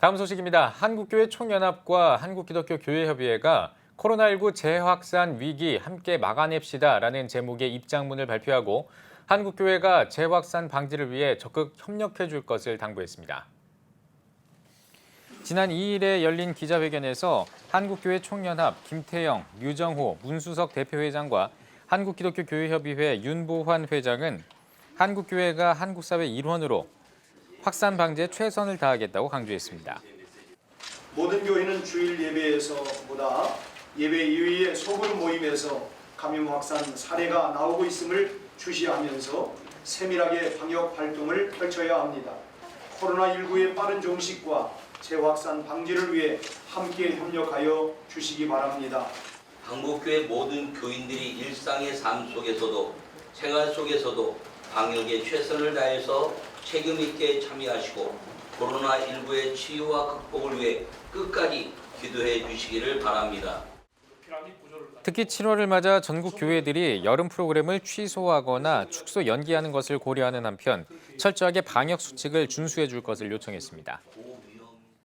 다음 소식입니다. 한국교회 총연합과 한국기독교 교회협의회가 코로나19 재확산 위기 함께 막아냅시다라는 제목의 입장문을 발표하고 한국교회가 재확산 방지를 위해 적극 협력해 줄 것을 당부했습니다. 지난 2일에 열린 기자회견에서 한국교회 총연합 김태영, 류정호, 문수석 대표회장과 한국기독교교회협의회 윤보환 회장은 한국교회가 한국사회 일원으로 확산 방지에 최선을 다하겠다고 강조했습니다. 모든 교회는 주일 예배에서보다 예배 이외의 소그룹 모임에서 감염 확산 사례가 나오고 있음을 주시하면서 세밀하게 방역 활동을 펼쳐야 합니다. 코로나19의 빠른 종식과 재확산 방지를 위해 함께 협력하여 주시기 바랍니다. 한국교회 모든 교인들이 일상의 삶 속에서도 생활 속에서도 방역에 최선을 다해서 책임 있게 참여하시고 코로나19의 치유와 극복을 위해 끝까지 기도해 주시기를 바랍니다. 특히 7월을 맞아 전국 교회들이 여름 프로그램을 취소하거나 축소 연기하는 것을 고려하는 한편 철저하게 방역 수칙을 준수해 줄 것을 요청했습니다.